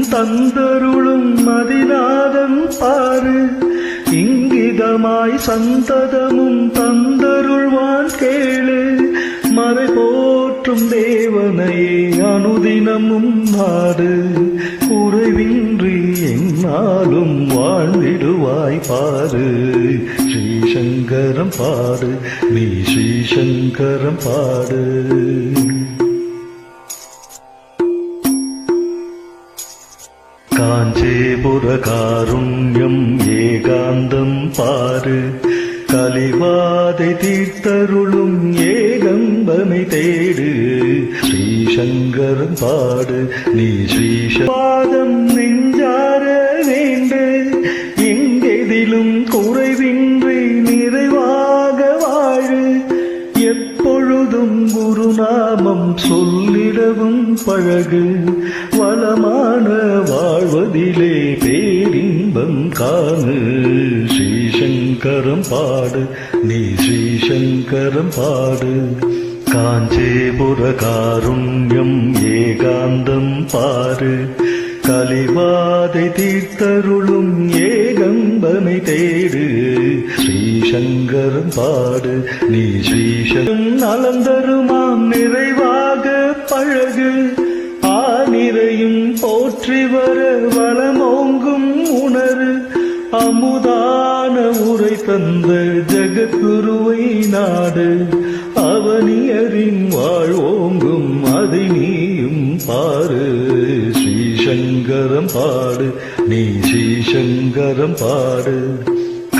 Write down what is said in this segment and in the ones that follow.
தந்தருளும் மதிநாதன் பாரு. இங்கிதமாய் சந்ததமும் தந்தருள்வான் கேளு. மறை போற்றும் தேவனையே அனுதினமும் நாடு குறைவின்றி என்னாலும் வாழ்ந்திடுவாய் பாரு. ஸ்ரீசங்கரம் பாடு நீ ஸ்ரீசங்கரம் பாடு. காஞ்சேபுர காருண்யம் ஏகாந்தம் பாரு. கலிவாதை தீர்த்தருளும் ஏகம்பனை தேடு. ஸ்ரீசங்கரம் பாடு நீ ஸ்ரீஷபாதம் நெஞ்சார வேண்டு. எங்கெதிலும் குறைவின்றி நிறைவாக வாழு. எப்போ எப்பொழுதும் குருநாமம் சொல்லிடவும் பழகு. வளமான வாழ்வதிலே பேரின்பம் காணு. ஸ்ரீசங்கரம் பாடு நீ ஸ்ரீசங்கரம் பாடு. காஞ்சேபுர காருண்யம் ஏகாந்தம் பாரு கலிவாதை தீர்த்தருளும் ஏகம்பனை தேடு. சங்கரும் பாடு நீ ஸ்ரீஷன் நலந்தருமாம் நிறைவாக பழகு. ஆனிரையும் போற்றி வர வளமோங்கும் உணரு. அமுதான உரை தந்த ஜெகத்குருவை நாடு. அவனியரின் வாழ்வோங்கும் அதை நீயும் பாரு. ஸ்ரீசங்கரம் பாடு நீ ஸ்ரீசங்கரம் பாடு.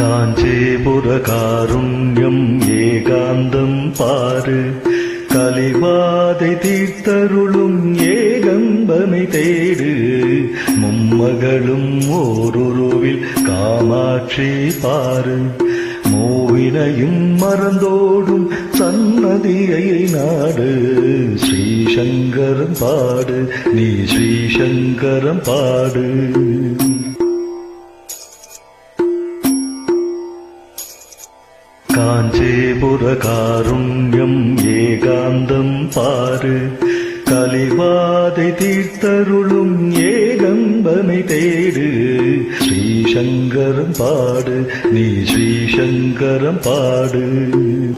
காஞ்சேபுர காருண்யம் ஏகாந்தம் பாரு கலிவாதை தீர்த்தருளும் ஏகம்பனை தேடு. மும்மகளும் ஓருருவில் காமாட்சி பாரு மூவினையும் மறந்தோடும் சன்னதியை நாடு. ஸ்ரீசங்கரம் பாடு நீ ஸ்ரீசங்கரம் பாடு. காஞ்சேபுரகாருண்யம் ஏகாந்தம் பாரு. கலிவாதை தீர்த்தருளும் ஏகம்பனை தேடு. ஸ்ரீசங்கரம் பாடு நீ ஸ்ரீசங்கரம் பாடு.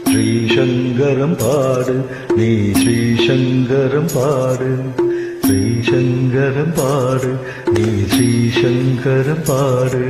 ஸ்ரீசங்கரம் பாடு நீ ஸ்ரீசங்கரம் பாடு. ஸ்ரீசங்கரம் பாடு நீ ஸ்ரீசங்கரம் பாடு.